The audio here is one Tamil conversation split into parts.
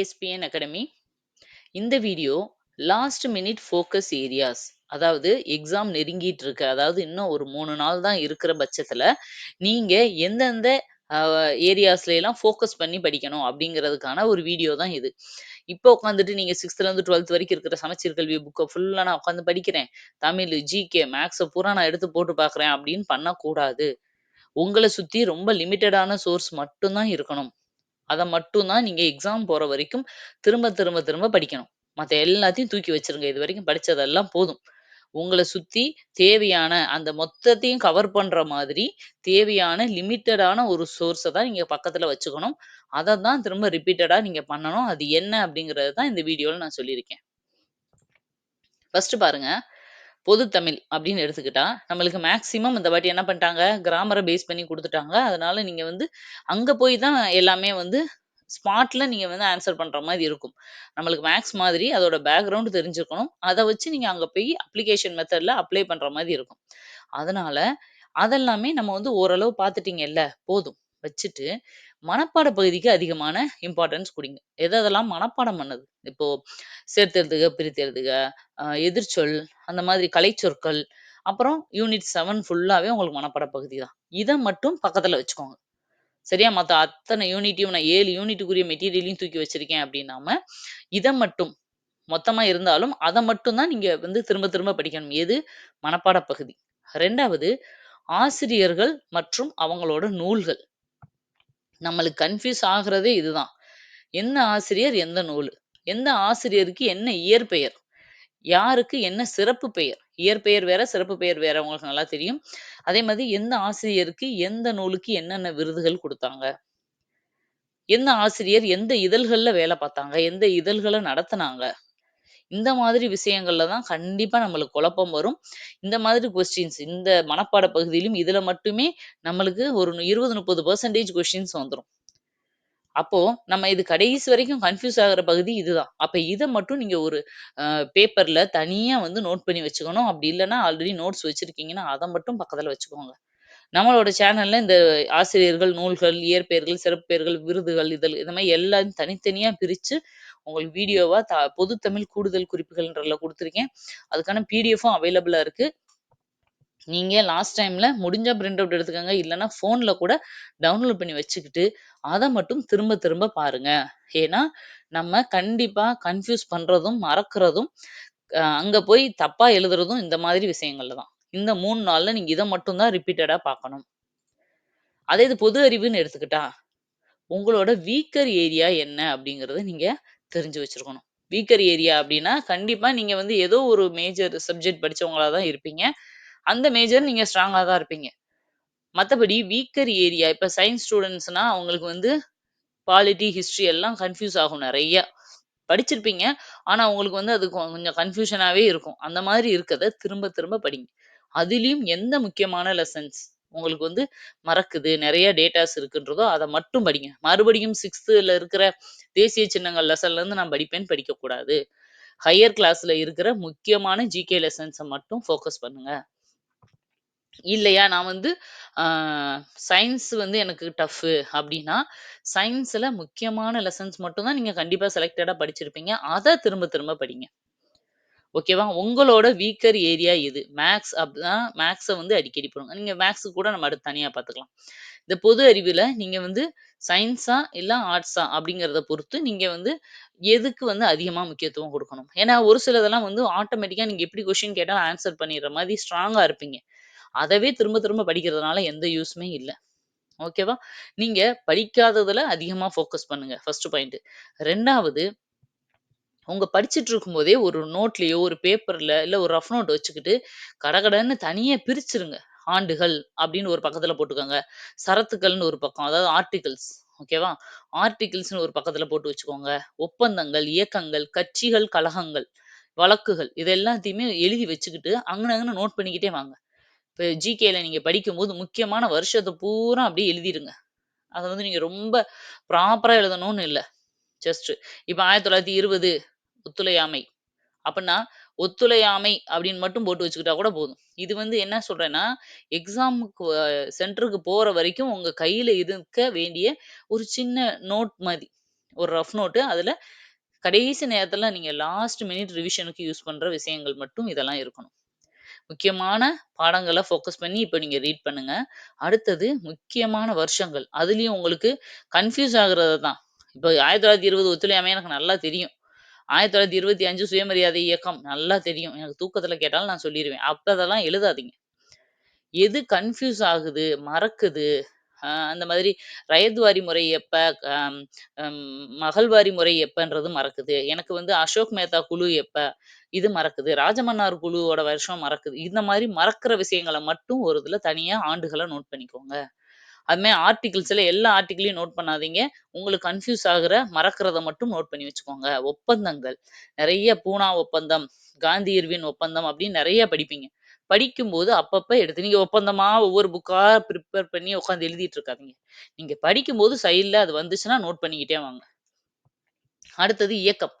ஐஎஸ்பிஎன் அகாடமி இந்த video last minute focus areas அதாவது எக்ஸாம் நெருங்கிட்டு இருக்கு அதாவது இன்னும் ஒரு மூணு நாள் தான் இருக்கிற பட்சத்துல நீங்க எந்தெந்த ஏரியாஸ்ல எல்லாம் ஃபோக்கஸ் பண்ணி படிக்கணும் அப்படிங்கிறதுக்கான ஒரு வீடியோ தான் இது. இப்போ உட்காந்துட்டு நீங்க சிக்ஸ்த்ல இருந்து டுவெல்த் வரைக்கும் இருக்கிற சமச்சீர் கல்வி புக்கை ஃபுல்லா நான் உட்காந்து படிக்கிறேன். தமிழ் ஜிகே மேக்ஸை பூரா நான் எடுத்து போட்டு பார்க்கறேன் அப்படின்னு பண்ணக்கூடாது. உங்களை சுத்தி ரொம்ப லிமிட்டடான சோர்ஸ் மட்டும்தான் இருக்கணும். அதை மட்டும்தான் நீங்க எக்ஸாம் போற வரைக்கும் திரும்ப திரும்ப திரும்ப படிக்கணும். மற்ற எல்லாத்தையும் தூக்கி வச்சிருங்க. இது வரைக்கும் படிச்சதெல்லாம் போதும். உங்களை சுத்தி தேவையான அந்த மொத்தத்தையும் கவர் பண்ற மாதிரி தேவையான லிமிட்டடான ஒரு சோர்ஸை தான் நீங்க பக்கத்துல வச்சுக்கணும். அதை தான் திரும்ப ரிப்பீட்டடா நீங்க பண்ணணும். அது என்ன அப்படிங்கறது தான் இந்த வீடியோல நான் சொல்லியிருக்கேன். ஃபர்ஸ்ட் பாருங்க. பொது தமிழ் அப்படின்னு எடுத்துக்கிட்டா நம்மளுக்கு மேக்சிமம் இந்த வாட்டி என்ன பண்ணிட்டாங்க? கிராமரை பேஸ் பண்ணி கொடுத்துட்டாங்க. அதனால நீங்க வந்து அங்க போய் தான் எல்லாமே வந்து ஸ்பாட்ல நீங்க வந்து ஆன்சர் பண்ற மாதிரி இருக்கும். நம்மளுக்கு மேக்ஸ் மாதிரி அதோட பேக்ரவுண்ட் தெரிஞ்சுக்கணும். அதை வச்சு நீங்க அங்க போய் அப்ளிகேஷன் மெத்தட்ல அப்ளை பண்ற மாதிரி இருக்கும். அதனால அதெல்லாமே நம்ம வந்து ஓரளவு பார்த்துட்டீங்கல்ல போதும். வச்சுட்டு மனப்பாட பகுதிக்கு அதிகமான இம்பார்ட்டன்ஸ் கொடுங்க. எதெல்லாம் மனப்பாடம் பண்ணது? இப்போ சேர்த்தெழுதுக பிரித்தெழுதுக எதிர்ச்சொல் அந்த மாதிரி கலைச்சொற்கள் அப்புறம் யூனிட் செவன் ஃபுல்லாவே உங்களுக்கு மனப்பாட பகுதி தான். இதை மட்டும் பக்கத்துல வச்சுக்கோங்க. சரியா? மத்த அத்தனை யூனிட்டையும் நான் ஏழு யூனிட்டுக்குரிய மெட்டீரியலையும் தூக்கி வச்சிருக்கேன் அப்படின்னாம இதை மட்டும் மொத்தமா இருந்தாலும் அதை மட்டும் தான் நீங்க வந்து திரும்ப திரும்ப படிக்கணும். எது? மனப்பாட பகுதி. ரெண்டாவது ஆசிரியர்கள் மற்றும் அவங்களோட நூல்கள். நம்மளுக்கு கன்ஃபியூஸ் ஆகுறதே இதுதான். எந்த ஆசிரியர் எந்த நூல்? எந்த ஆசிரியருக்கு என்ன இயற்பெயர்? யாருக்கு என்ன சிறப்பு பெயர்? இயற்பெயர் வேற சிறப்பு பெயர் வேற உங்களுக்கு நல்லா தெரியும். அதே மாதிரி எந்த ஆசிரியருக்கு எந்த நூலுக்கு என்னென்ன விருதுகள் கொடுத்தாங்க? எந்த ஆசிரியர் எந்த இதழ்கள்ல வேலை பார்த்தாங்க? எந்த இதழ்களை நடத்துனாங்க? இந்த மாதிரி விஷயங்கள்ல தான் கண்டிப்பா நம்மளுக்கு குழப்பம் வரும். இந்த மாதிரி கொஸ்டின்ஸ் இந்த மனப்பாட பகுதியிலும் இதுல மட்டுமே நம்மளுக்கு ஒரு இருபது முப்பது பர்சன்டேஜ் கொஸ்டின்ஸ் வந்துடும் அப்போ நம்ம இது கடைசி வரைக்கும் கன்ஃபியூஸ் ஆகுற பகுதி இதுதான். அப்ப இதை மட்டும் நீங்க ஒரு பேப்பர்ல தனியா வந்து நோட் பண்ணி வச்சுக்கணும். அப்படி இல்லைன்னா ஆல்ரெடி நோட்ஸ் வச்சிருக்கீங்கன்னா அதை மட்டும் பக்கத்துல வச்சுக்கோங்க. நம்மளோட சேனல்ல இந்த ஆசிரியர்கள் நூல்கள் இயற்பெயர்கள் சிறப்பெயர்கள் விருதுகள் இதழ் இந்த மாதிரி எல்லாம் தனித்தனியா பிரிச்சு உங்களுக்கு வீடியோவா த பொது தமிழ் கூடுதல் குறிப்புகள்ன்றதுல கொடுத்துருக்கேன். அதுக்கான பிடிஎஃபும் அவைலபிளா இருக்கு. நீங்க லாஸ்ட் டைம்ல முடிஞ்சா பிரிண்ட் அவுட் எடுத்துக்கோங்க. இல்லைன்னா போன்ல கூட டவுன்லோட் பண்ணி வச்சுக்கிட்டு அதை மட்டும் திரும்ப திரும்ப பாருங்க. ஏன்னா நம்ம கண்டிப்பா கன்ஃபியூஸ் பண்றதும் மறக்கிறதும் அஹ் அங்க போய் தப்பா எழுதுறதும் இந்த மாதிரி விஷயங்கள்ல தான். இந்த மூணு நாள்ல நீங்க இதை மட்டும் தான் ரிப்பீட்டடா பார்க்கணும். அதே இது பொது அறிவுன்னு எடுத்துக்கிட்டா உங்களோட வீக்கர் ஏரியா என்ன அப்படிங்கறத நீங்க தெரிஞ்சு வச்சிருக்கணும். வீக்கர் ஏரியா அப்படின்னா கண்டிப்பா நீங்க வந்து ஏதோ ஒரு மேஜர் சப்ஜெக்ட் படிச்சவங்களா தான் இருப்பீங்க. அந்த மேஜர் நீங்க ஸ்ட்ராங்காக தான் இருப்பீங்க. மத்தபடி வீக்கர் ஏரியா இப்ப சயின்ஸ் ஸ்டூடெண்ட்ஸ்னா அவங்களுக்கு வந்து பாலிட்டி ஹிஸ்ட்ரி எல்லாம் கன்ஃபியூஸ் ஆகும் நிறையா. படிச்சிருப்பீங்க. ஆனா உங்களுக்கு வந்து அது கொஞ்சம் கன்ஃபியூஷனாகவே இருக்கும். அந்த மாதிரி இருக்கத திரும்ப திரும்ப படிங்க. அதுலயும் எந்த முக்கியமான லெசன்ஸ் உங்களுக்கு வந்து மறக்குது நிறைய டேட்டாஸ் இருக்குன்றதோ அதை மட்டும் படிங்க. மறுபடியும் சிக்ஸ்த்துல இருக்கிற தேசிய சின்னங்கள் லெசன்ல இருந்து நான் படிப்பேன்னு படிக்கக்கூடாது. ஹையர் கிளாஸ்ல இருக்கிற முக்கியமான ஜிகே லெசன்ஸை மட்டும் ஃபோக்கஸ் பண்ணுங்க. இல்லையா? நான் வந்து சயின்ஸ் வந்து எனக்கு டஃப் அப்படின்னா சயின்ஸ்ல முக்கியமான லெசன்ஸ் மட்டும் தான் நீங்க கண்டிப்பா செலக்டடா படிச்சிருப்பீங்க. அதை திரும்ப திரும்ப படிங்க. ஓகேவா? உங்களோட வீக்கர் ஏரியா எது? மேக்ஸ் அப்படிதான் மேக்ஸை வந்து அடிக்கடி போடுங்க நீங்கள் மேக்ஸ் கூட நம்ம அடுத்து தனியாக பார்த்துக்கலாம். இந்த பொது அறிவில் நீங்கள் வந்து சயின்ஸா இல்லை ஆர்ட்ஸா அப்படிங்கிறத பொறுத்து நீங்கள் வந்து எதுக்கு வந்து அதிகமாக முக்கியத்துவம் கொடுக்கணும்? ஏன்னா ஒரு சிலதெல்லாம் வந்து ஆட்டோமேட்டிக்காக நீங்கள் எப்படி கொஸ்டின் கேட்டாலும் ஆன்சர் பண்ணிடுற மாதிரி ஸ்ட்ராங்காக இருப்பீங்க. அதவே திரும்ப திரும்ப படிக்கிறதுனால எந்த யூஸுமே இல்லை. ஓகேவா? நீங்கள் படிக்காததில் அதிகமாக ஃபோக்கஸ் பண்ணுங்க. ஃபர்ஸ்ட் பாயிண்ட் ரெண்டாவது உங்க படிச்சிட்டு இருக்கும்போதே ஒரு நோட்லயோ ஒரு பேப்பர்ல இல்ல ஒரு ரஃப் நோட் வச்சுக்கிட்டு கடகடன்னு தனியா பிரிச்சிருங்க. ஆண்டுகள் அப்படின்னு ஒரு பக்கத்துல போட்டுக்கோங்க. சரத்துக்கள்னு ஒரு பக்கம் அதாவது ஆர்டிகிள்ஸ். ஓகேவா ஆர்டிகிள்ஸ்னு ஒரு பக்கத்துல போட்டு வச்சுக்கோங்க. ஒப்பந்தங்கள் இயக்கங்கள் கட்சிகள் கழகங்கள் வழக்குகள் இது எல்லாத்தையுமே எழுதி வச்சுக்கிட்டு அங்கன நோட் பண்ணிக்கிட்டே வாங்க. இப்போ ஜிகேல நீங்க படிக்கும்போது முக்கியமான வருஷத்தை பூரா அப்படியே எழுதிருங்க. அதை வந்து நீங்க ரொம்ப ப்ராப்பரா எழுதணும்னு இல்லை. ஜஸ்ட் இப்போ ஆயிரத்தி தொள்ளாயிரத்தி இருபது ஒத்துழையாமை அப்படின்னா ஒத்துழையாமை அப்படின்னு மட்டும் போட்டு வச்சுக்கிட்டா கூட போதும் இது வந்து என்ன சொல்றேன்னா எக்ஸாமுக்கு சென்டருக்கு போற வரைக்கும் உங்க கையில இருக்க வேண்டிய ஒரு சின்ன நோட் மாதிரி ஒரு ரஃப் நோட்டு. அதுல கடைசி நேரத்துல நீங்க லாஸ்ட் மினிட் ரிவிஷனுக்கு யூஸ் பண்ற விஷயங்கள் மட்டும் இதெல்லாம் இருக்கணும். முக்கியமான பாடங்களை ஃபோக்கஸ் பண்ணி இப்போ நீங்கள் ரீட் பண்ணுங்க. அடுத்தது முக்கியமான வருஷங்கள். அதுலேயும் உங்களுக்கு கன்ஃப்யூஸ் ஆகுறது தான். இப்போ ஆயிரத்தி தொள்ளாயிரத்தி இருபது ஒத்துழையாமை எனக்கு நல்லா தெரியும். 1925 சுயமரியாதை இயக்கம் நல்லா தெரியும். எனக்கு தூக்கத்துல கேட்டாலும் நான் சொல்லிடுவேன் அப்போ அதெல்லாம் எழுதாதீங்க. எது கன்ஃப்யூஸ் ஆகுது, மறக்குது, அந்த மாதிரி ரயத்வாரி முறை எப்ப, மகள்வாரி முறை எப்பன்றது மறக்குது. எனக்கு வந்து அசோக் மேத்தா குழு எப்ப, இது மறக்குது. ராஜமன்னார் குழுவோட வருஷம் மறக்குது. இந்த மாதிரி மறக்கிற விஷயங்கள மட்டும் ஒரு இதுல தனியா ஆண்டுகளை நோட் பண்ணிக்கோங்க. அதுமாதிரி மாரி ஆர்டிகிள்ஸ்ல எல்லா ஆர்டிகிளையும் நோட் பண்ணாதீங்க. உங்களுக்கு கன்ஃப்யூஸ் ஆகுற, மறக்கிறத மட்டும் நோட் பண்ணி வச்சுக்கோங்க. ஒப்பந்தங்கள். நிறைய பூனா ஒப்பந்தம், காந்தி இர்வின் ஒப்பந்தம் அப்படின்னு நிறைய படிப்பீங்க. படிக்கும்போது அப்பப்போ எடுத்து நீங்கள் ஒப்பந்தமா ஒவ்வொரு புக்காக ப்ரிப்பேர் பண்ணி உட்காந்து எழுதிட்டு இருக்காதீங்க. நீங்கள் படிக்கும்போது சைடில் அது வந்துச்சுன்னா நோட் பண்ணிக்கிட்டே வாங்க. அடுத்தது இயக்கம்.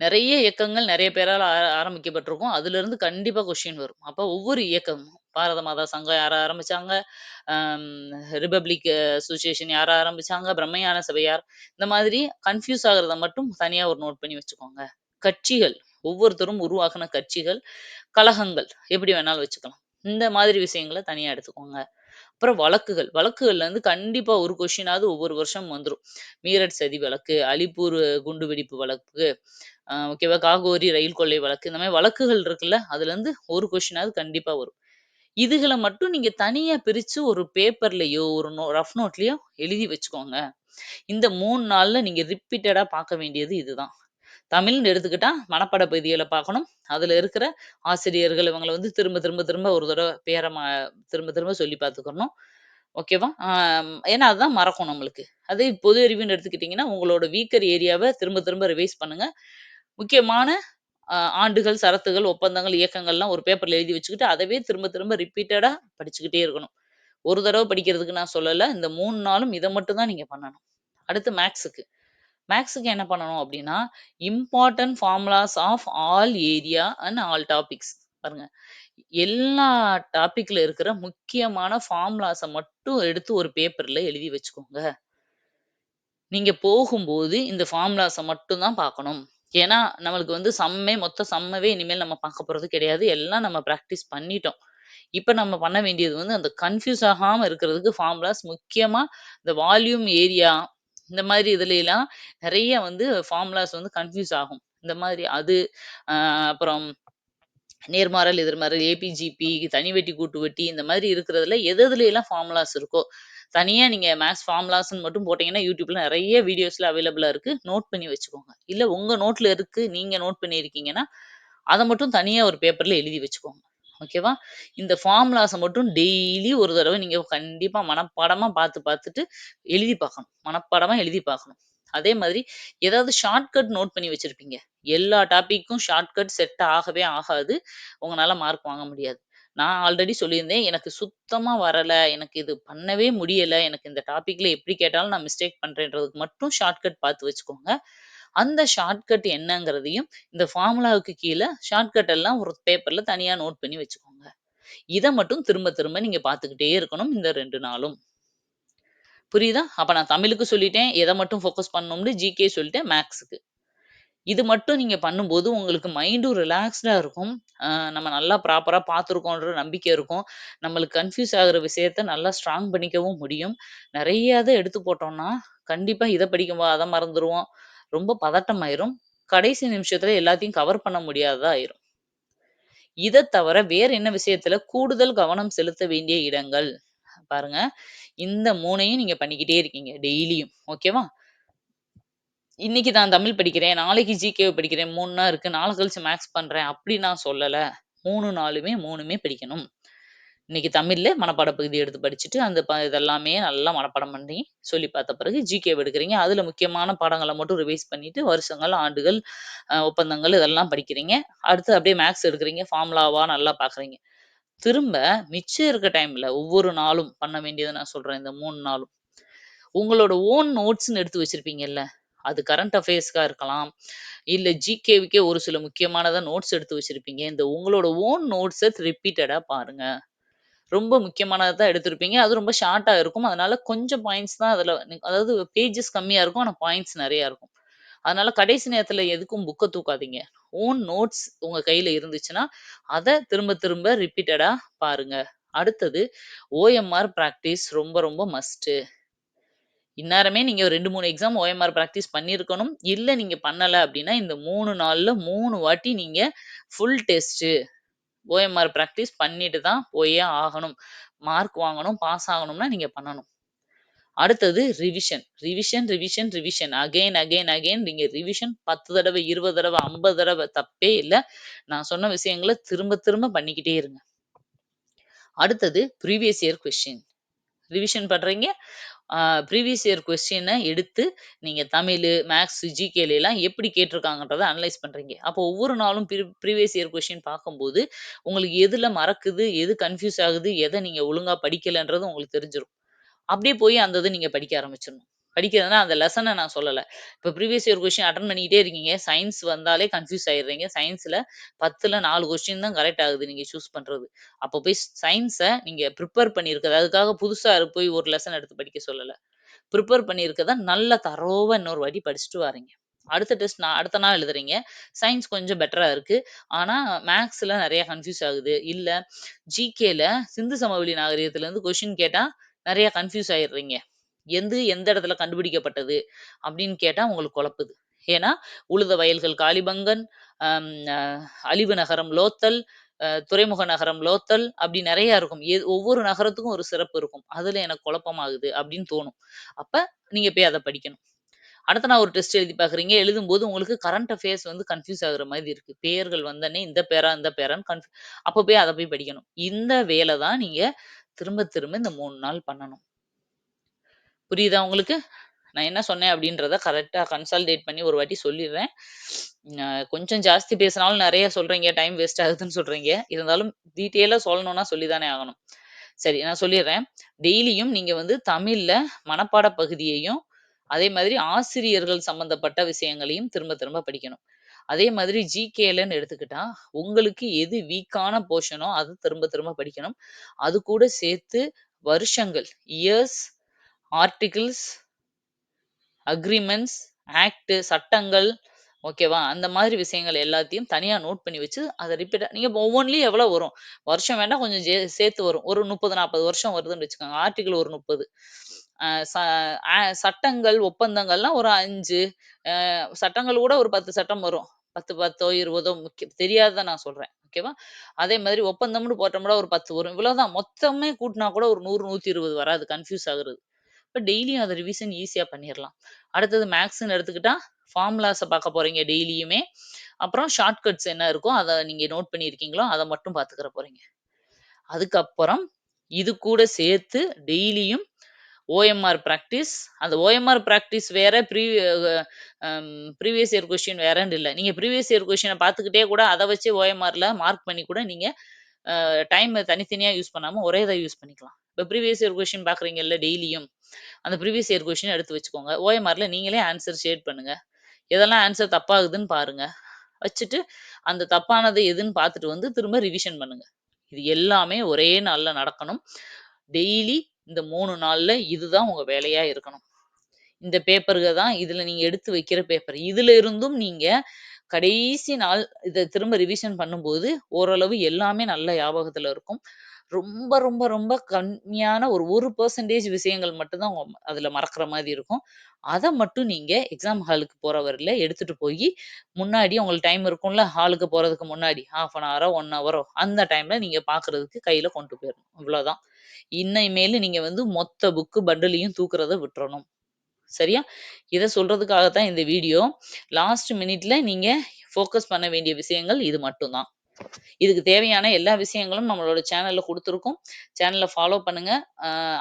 நிறைய இயக்கங்கள் நிறைய பேரால் ஆரம்பிக்கப்பட்டிருக்கும். அதுலேருந்து கண்டிப்பாக கொஷின் வரும். அப்போ ஒவ்வொரு இயக்கமும் பாரத மாதா சங்கம் யார் ஆரம்பிச்சாங்க? ரிபப்ளிக் அசோசியேஷன் யார் ஆரம்பிச்சாங்க? பிரம்மையான சபை யார்? இந்த மாதிரி கன்ஃப்யூஸ் ஆகுறத மட்டும் தனியா ஒரு நோட் பண்ணி வச்சுக்கோங்க. கட்சிகள். ஒவ்வொருத்தரும் உருவாக்குன கட்சிகள், கழகங்கள் எப்படி வேணாலும் வச்சுக்கலாம். இந்த மாதிரி விஷயங்களை தனியா எடுத்துக்கோங்க. அப்புறம் வழக்குகள். வழக்குகள்ல இருந்து கண்டிப்பா ஒரு கொஷினாவது ஒவ்வொரு வருஷம் வந்துரும். மீரட் சதி வழக்கு, அலிப்பூர் குண்டுவெடிப்பு வழக்கு, ஓகேவா? காகோரி ரயில் கொள்ளை வழக்கு. இந்த மாதிரி வழக்குகள் இருக்குல்ல, அதுல இருந்து ஒரு கொஷினாவது கண்டிப்பா வரும். இதுகள மட்டும் நீங்க தனியா பிரிச்சு ஒரு பேப்பர்லயோ, ஒரு நோ ரஃப் நோட்லயோ எழுதி வச்சுக்கோங்க. இந்த 3 நாள்ல நீங்க ரிப்பீட்டடா பார்க்க வேண்டியது இதுதான். தமிழ்னு எடுத்துக்கிட்டா மனப்பாட பகுதிகள பார்க்கணும். அதுல இருக்கிற ஆசிரியர்கள் இவங்கள வந்து திரும்ப, திரும்ப, திரும்ப ஒரு தடவ பேர ம திரும்ப, திரும்ப சொல்லி பார்த்துக்கணும். ஓகேவா? ஆம் ஏன்னா அதுதான் மறக்கும் நம்மளுக்கு. அதே பொது அறிவுன்னு எடுத்துக்கிட்டீங்கன்னா, உங்களோட வீக்கர் ஏரியாவ திரும்ப, திரும்ப ரிவைஸ் பண்ணுங்க. முக்கியமான ஆண்டுகள், சரத்துகள், ஒப்பந்தங்கள், இயக்கங்கள்லாம் ஒரு பேப்பர்ல எழுதி வச்சுக்கிட்டு, அதவே திரும்ப, திரும்ப ரிப்பீட்டடா படிச்சுக்கிட்டே இருக்கணும். ஒரு தடவ படிக்கிறதுக்கு நான் சொல்லல. இந்த 3 நாளும் இத மட்டும் தான் நீங்க பண்ணணும். அடுத்து மேத்ஸுக்கு. மேத்ஸுக்கு என்ன பண்ணணும் அப்டின்னா, important formulas of all area and all topics. பாருங்க. எல்லா டாபிக்ல இருக்கிற முக்கியமான ஃபார்முலாஸ மட்டும் எடுத்து ஒரு பேப்பர்ல எழுதி வச்சுக்கோங்க. நீங்க போகும்போது இந்த ஃபார்முலாஸை மட்டும் தான் பார்க்கணும். ஏன்னா, நம்மளுக்கு வந்து சம்மே மொத்த சம்மவே இனிமேல் நம்ம பார்க்க போறது கிடையாது. எல்லாம் நம்ம ப்ராக்டிஸ் பண்ணிட்டோம். இப்போ நம்ம பண்ண வேண்டியது வந்து அந்த கன்ஃப்யூஸ் ஆகாம இருக்கிறதுக்கு ஃபார்முலாஸ் முக்கியமா இந்த வால்யூம், ஏரியா இந்த மாதிரி இதுலலாம் நிறைய வந்து ஃபார்முலாஸ் வந்து கன்ஃப்யூஸ் ஆகும். இந்த மாதிரி அது அப்புறம் நேர்மாறல், எதிர்மாறல், ஏபிஜிபி, தனி வெட்டி, கூட்டு வெட்டி இந்த மாதிரி இருக்கிறதுல எது எதுலலாம் ஃபார்முலாஸ் இருக்கோ, தனியா நீங்க மேக்ஸ் ஃபார்முலாஸ்ன்னு மட்டும் போட்டீங்கன்னா, யூடியூப்பில் நிறைய வீடியோஸ்ல அவைலபிளா இருக்கு. நோட் பண்ணி வச்சுக்கோங்க. இல்ல உங்க நோட்ல இருக்கு, நீங்க நோட் பண்ணியிருக்கீங்கன்னா, அதை மட்டும் தனியா ஒரு பேப்பர்ல எழுதி வச்சுக்கோங்க. ஓகேவா? இந்த ஃபார்முலாஸை மட்டும் டெய்லி ஒரு தடவை நீங்க கண்டிப்பா மனப்பாடமா பார்த்து பார்த்துட்டு எழுதி பார்க்கணும். மனப்பாடமா எழுதி பார்க்கணும். அதே மாதிரி ஏதாவது ஷார்ட்கட் நோட் பண்ணி வச்சிருப்பீங்க. எல்லா டாபிக்கும் ஷார்ட்கட் செட் ஆகவே ஆகாது. உங்களால மார்க் வாங்க முடியாது. நான் ஆல்ரெடி சொல்லியிருந்தேன். எனக்கு சுத்தமா வரல. எனக்கு இது பண்ணவே முடியல. எனக்கு இந்த டாபிக்ல எப்படி கேட்டாலும் நான் மிஸ்டேக் பண்றேன்றதுக்கு மட்டும் ஷார்ட்கட் பார்த்து வச்சுக்கோங்க. அந்த ஷார்ட்கட் என்னங்கிறதையும் இந்த ஃபார்முலாவுக்கு கீழ ஷார்ட்கட் எல்லாம் ஒரு பேப்பர்ல தனியா நோட் பண்ணி வச்சுக்கோங்க. இதை மட்டும் திரும்ப திரும்ப நீங்க பார்த்துக்கிட்டே இருக்கணும் இந்த ரெண்டு நாளும். புரியுதா? அப்ப நான் தமிழுக்கு சொல்லிட்டேன். எதை மட்டும் ஃபோக்கஸ் பண்ணணும்னு ஜிகே சொல்லிட்டேன் மேக்ஸுக்கு இது மட்டும் நீங்க பண்ணும்போது உங்களுக்கு மைண்டும் ரிலாக்ஸ்டா இருக்கும். நம்ம நல்லா ப்ராப்பரா பார்த்துருக்கோன்ற நம்பிக்கை இருக்கும். நம்மளுக்கு கன்ஃப்யூஸ் ஆகுற விஷயத்த நல்லா ஸ்ட்ராங் பண்ணிக்கவும் முடியும். நிறைய இதை எடுத்து போட்டோம்னா, கண்டிப்பா இதை படிக்கும்போது அதை மறந்துருவோம். ரொம்ப பதட்டமாயிரும். கடைசி நிமிஷத்துல எல்லாத்தையும் கவர் பண்ண முடியாததா ஆயிரும். இதை தவிர வேற என்ன விஷயத்துல கூடுதல் கவனம் செலுத்த வேண்டிய இடங்கள்? பாருங்க. இந்த மூணையும் நீங்க பண்ணிக்கிட்டே இருக்கீங்க டெய்லியும். ஓகேவா? இன்னைக்கு நான் தமிழ் படிக்கிறேன். நாளைக்கு ஜிகே படிக்கிறேன். மூணு நாள் இருக்கு. நாலு கழிச்சு மேக்ஸ் பண்றேன். அப்படி நான் சொல்லல. மூணு நாளுமே மூணுமே படிக்கணும். இன்னைக்கு தமிழ்ல மனப்பாட பகுதி எடுத்து படிச்சுட்டு, அந்த ப இதெல்லாமே நல்லா மனப்பாடம் பண்ணி சொல்லி பார்த்த பிறகு ஜிகே எடுக்கிறீங்க. அதுல முக்கியமான பாடங்களை மட்டும் ரிவைஸ் பண்ணிட்டு வருஷங்கள், ஆண்டுகள், ஒப்பந்தங்கள் இதெல்லாம் படிக்கிறீங்க. அடுத்து அப்படியே மேக்ஸ் எடுக்கிறீங்க. ஃபார்முலாவா நல்லா பாக்குறீங்க திரும்ப மிச்சம் இருக்க டைம்ல ஒவ்வொரு நாளும் பண்ண வேண்டியதை நான் சொல்றேன். இந்த மூணு நாளும். உங்களோட ஓன் நோட்ஸ்ன்னு எடுத்து வச்சிருப்பீங்கல்ல. அது கரண்ட் அஃபேர்ஸ்க்காக இருக்கலாம். இல்லை ஜிகேவிக்கே ஒரு சில முக்கியமானதாக நோட்ஸ் எடுத்து வச்சிருப்பீங்க. இந்த உங்களோட ஓன் நோட்ஸை ரிப்பீட்டடாக பாருங்க. ரொம்ப முக்கியமானதாக தான் எடுத்திருப்பீங்க. அது ரொம்ப ஷார்ட்டாக இருக்கும். அதனால கொஞ்சம் பாயிண்ட்ஸ் தான் அதில் அதாவது பேஜஸ் கம்மியாக இருக்கும். ஆனால் பாயிண்ட்ஸ் நிறையா இருக்கும். அதனால கடைசி நேரத்துல எதுக்கும் புக்க தூக்காதீங்க. ஓன் நோட்ஸ் உங்க கையில இருந்துச்சுன்னா, அதை திரும்ப திரும்ப ரிப்பீட்டடா பாருங்க. அடுத்தது ஓஎம்ஆர் பிராக்டிஸ் ரொம்ப ரொம்ப மஸ்ட்டு. இந்நேரமே நீங்க 2, 3 எக்ஸாம் ஓஎம்ஆர் பிராக்டிஸ் பண்ணியிருக்கணும். இல்லை நீங்க பண்ணல அப்படின்னா இந்த மூணு நாள்ல மூணு வாட்டி நீங்க ஃபுல் டெஸ்ட்டு ஓஎம்ஆர் பிராக்டிஸ் பண்ணிட்டு தான் போயே ஆகணும். மார்க் வாங்கணும், பாஸ் ஆகணும்னா நீங்க பண்ணணும். அடுத்தது revision. Revision, revision, revision. Again, again, again நீங்க ரிவிஷன் பத்து தடவை இருபது தடவை ஐம்பது தடவை தப்பே இல்லை நான் சொன்ன விஷயங்களை திரும்ப திரும்ப பண்ணிக்கிட்டே இருங்க. அடுத்தது ப்ரீவியஸ் இயர் கொஸ்டின். ரிவிஷன் பண்றீங்க. ப்ரீவியஸ் இயர் கொஸ்டினை எடுத்து நீங்கள் தமிழ் மேக்ஸ் ஜிகேலலாம் எப்படி கேட்டிருக்காங்கன்றதை அனலைஸ் பண்ணுறீங்க அப்போ ஒவ்வொரு நாளும் ப்ரி ப்ரீவியஸ் இயர் கொஸ்டின் பார்க்கும்போது, உங்களுக்கு எதில் மறக்குது, எது கன்ஃப்யூஸ் ஆகுது, எதை நீங்கள் ஒழுங்காக படிக்கலைன்றதும் உங்களுக்கு தெரிஞ்சிரும். அப்படியே போய் அந்த இதை நீங்க படிக்க ஆரம்பிச்சிடணும் படிக்கிறதுனா அந்த லெசனை நான் சொல்லலை இப்போ ப்ரீவியஸ் இயர் கொஸ்டின் அட்டன் பண்ணிக்கிட்டே இருக்கீங்க. சயின்ஸ் வந்தாலே கன்ஃப்யூஸ் ஆயிடுறீங்க. சயின்ஸில் பத்தில் நாலு கொஸ்டின் தான் கரெக்ட் ஆகுது நீங்க சூஸ் பண்றது. அப்போ போய் சயின்ஸை நீங்க ப்ரிப்பேர் பண்ணியிருக்கிறது அதுக்காக புதுசா போய் ஒரு லெசன் எடுத்து படிக்க சொல்லல. ப்ரிப்பேர் பண்ணியிருக்கதா நல்ல தரோவாக இன்னொரு வாட்டி படிச்சுட்டு வரீங்க அடுத்த டெஸ்ட் நான் அடுத்த நாள் எழுதுறீங்க. சயின்ஸ் கொஞ்சம் பெட்டரா இருக்கு. ஆனா மேக்ஸ்ல நிறைய கன்ஃப்யூஸ் ஆகுது. இல்ல ஜிகேல சிந்து சமவெளி நாகரிகத்திலருந்து கொஸ்டின் கேட்டா நிறைய கன்ஃப்யூஸ் ஆயிடுறீங்க. எந்த எந்த இடத்துல கண்டுபிடிக்கப்பட்டது அப்படின்னு கேட்டா உங்களுக்கு குழப்புது. ஏன்னா, உழுத வயல்கள் காளிபங்கன், அழிவு நகரம் லோத்தல், துறைமுக நகரம் லோத்தல் அப்படி நிறைய இருக்கும். ஒவ்வொரு நகரத்துக்கும் ஒரு சிறப்பு இருக்கும். அதுல எனக்கு குழப்பமாகுது அப்படின்னு தோணும். அப்ப நீங்க போய் அதை படிக்கணும். அடுத்த நான் ஒரு டெஸ்ட் எழுதி பார்க்குறீங்க. எழுதும்போது உங்களுக்கு கரண்ட் அஃபேர்ஸ் வந்து கன்ஃப்யூஸ் ஆகுற மாதிரி இருக்கு. பேர்கள் வந்தனே இந்த பேரா, இந்த பேரான்னு கன்ஃபியூ அப்ப போய் அதை போய் படிக்கணும். இந்த வேலை தான் நீங்க திரும்ப திரும்ப இந்த மூணு நாள் பண்ணணும். புரியுதா உங்களுக்கு? நான் என்ன சொன்னேன் அப்படின்றத கரெக்டாக கன்சால்டேட் பண்ணி ஒரு வாட்டி சொல்லிடுறேன் கொஞ்சம் ஜாஸ்தி பேசினாலும் நிறைய சொல்றீங்க. டைம் வேஸ்ட் ஆகுதுன்னு சொல்றீங்க. இருந்தாலும் டீட்டெயிலாக சொல்லணும்னா சொல்லிதானே ஆகணும். சரி நான் சொல்லிடுறேன் டெய்லியும் நீங்க வந்து தமிழ்ல மனப்பாட பகுதியையும், அதே மாதிரி ஆசிரியர்கள் சம்பந்தப்பட்ட விஷயங்களையும் திரும்ப திரும்ப படிக்கணும். அதே மாதிரி ஜிகேலன்னு எடுத்துக்கிட்டா, உங்களுக்கு எது வீக்கான போர்ஷனோ அதை திரும்ப திரும்ப படிக்கணும். அது கூட சேர்த்து வருஷங்கள், இயர்ஸ், ஆர்டிகிள்ஸ் அக்ரிமெண்ட்ஸ் ஆக்ட் சட்டங்கள் ஓகேவா? அந்த மாதிரி விஷயங்கள் எல்லாத்தையும் தனியா நோட் பண்ணி வச்சு, அதை ரிப்பீட்டா நீங்க ஒவ்வொன்றிலையும் எவ்வளோ வரும்? வருஷம் வேண்டாம் கொஞ்சம் சேர்த்து வரும். ஒரு 30, 40 வருஷம் வருதுன்னு வச்சுக்கோங்க. ஆர்டிகிள் ஒரு 30. ச சட்டங்கள், ஒப்பந்தங்கள்லாம் ஒரு அஞ்சு சட்டங்கள் கூட ஒரு 10 சட்டம் வரும். 10, 10ஓ 20ஓ முக்கிய தெரியாத நான் சொல்றேன். ஓகேவா? அதே மாதிரி ஒப்பந்தம்னு போட்டோம்னா ஒரு 10 வரும். இவ்வளவுதான் மொத்தமே கூட்டினா கூட ஒரு 100, 120 வராது. கன்ஃப்யூஸ் ஆகுறது. இப்போ டெய்லியும் அதை ரிவிஷன் ஈஸியா பண்ணிடலாம் அடுத்தது மேக்ஸ்ன்னு எடுத்துக்கிட்டா, ஃபார்முலாஸை பார்க்க போறீங்க டெய்லியுமே. அப்புறம் ஷார்ட் கட்ஸ் என்ன இருக்கோ அதை நீங்க நோட் பண்ணியிருக்கீங்களோ, அதை மட்டும் பார்த்துக்கிற போறீங்க. அதுக்கப்புறம் இது கூட சேர்த்து டெய்லியும் ஓஎம்ஆர் ப்ராக்டிஸ் அந்த ஓஎம்ஆர் ப்ராக்டிஸ் வேற, ப்ரீ ப்ரீவியஸ் இயர் கொஷின் வேறன்னு இல்லை நீங்கள் ப்ரீவியஸ் இயர் கொஷினை பார்த்துக்கிட்டே கூட அதை வச்சு ஓஎம்ஆரில் மார்க் பண்ணி கூட நீங்கள் டைம் தனித்தனியாக யூஸ் பண்ணாமல் ஒரே இதாக யூஸ் பண்ணிக்கலாம். இப்போ ப்ரீவியஸ் இயர் கொஷின் பார்க்குறீங்கல்ல டெய்லியும். அந்த ப்ரீவியஸ் இயர் கொஷின் எடுத்து வச்சுக்கோங்க. ஓஎம்ஆரில் நீங்களே ஆன்சர் ஷேட் பண்ணுங்க. எதெல்லாம் ஆன்சர் தப்பாகுதுன்னு பாருங்கள் வச்சுட்டு அந்த தப்பானது எதுன்னு பார்த்துட்டு வந்து திரும்ப ரிவிஷன் பண்ணுங்கள் இது எல்லாமே ஒரே நாளில் நடக்கணும். டெய்லி இந்த மூணு நாள்ல இதுதான் உங்க வேலையா இருக்கணும். இந்த பேப்பருக தான் இதுல நீங்க எடுத்து வைக்கிற பேப்பர். இதுல இருந்தும் நீங்க கடைசி நாள் இதை திரும்ப ரிவிஷன் பண்ணும்போது, ஓரளவு எல்லாமே நல்ல ஞாபகத்துல இருக்கும். ரொம்ப, ரொம்ப, ரொம்ப கம்மியான ஒரு ஒரு பர்சன்டேஜ் விஷயங்கள் மட்டும்தான் அதில் உங்க அதுல மறக்கிற மாதிரி இருக்கும். அதை மட்டும் நீங்க எக்ஸாம் ஹாலுக்கு போகிற வரையில் எடுத்துட்டு போய் முன்னாடி உங்களுக்கு டைம் இருக்கும்ல, ஹாலுக்கு போறதுக்கு முன்னாடி 1/2 அன் ஹவரோ, ஒன் ஹவரோ அந்த டைம்ல நீங்க பார்க்கறதுக்கு கையில கொண்டு போயிடணும் இவ்வளோதான். இன்னைமேலு நீங்க வந்து மொத்த புக்கு பண்டிலையும் தூக்குறத விட்டுறணும். சரியா? இதை சொல்றதுக்காக தான் இந்த வீடியோ. லாஸ்ட் மினிட்ல நீங்க ஃபோக்கஸ் பண்ண வேண்டிய விஷயங்கள் இது மட்டும் தான். இதுக்கு தேவையான எல்லா விஷயங்களும் நம்மளோட சேனல்ல கொடுத்துருக்கோம் சேனலில் ஃபாலோ பண்ணுங்க.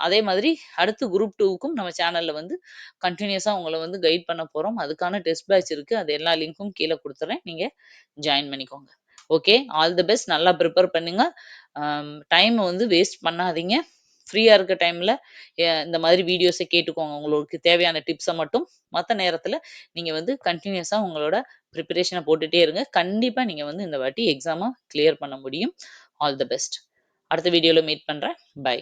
அதே மாதிரி அடுத்து குரூப் டூவுக்கும் நம்ம சேனல்ல வந்து கண்டினியூஸாக உங்களை வந்து கைட் பண்ண போறோம். அதுக்கான டெஸ்ட் பேட்ச் இருக்கு. அது எல்லா லிங்க்கும் கீழே கொடுத்துறேன் நீங்க ஜாயின் பண்ணிக்கோங்க. ஓகே. All the best. நல்லா ப்ரிப்பேர் பண்ணுங்க. டைம் வந்து வேஸ்ட் பண்ணாதீங்க. ஃப்ரீயா இருக்க டைம்ல இந்த மாதிரி வீடியோஸை கேட்டுக்கோங்க. உங்களுக்கு தேவையான டிப்ஸை மட்டும். மற்ற நேரத்துல நீங்க வந்து கண்டினியூஸாக உங்களோட ப்ரிப்பரேஷனை போட்டுட்டே இருங்க. கண்டிப்பா நீங்க வந்து இந்த வாட்டி எக்ஸாமை கிளியர் பண்ண முடியும். All the best. அடுத்த வீடியோவில் மீட் பண்றேன். பை.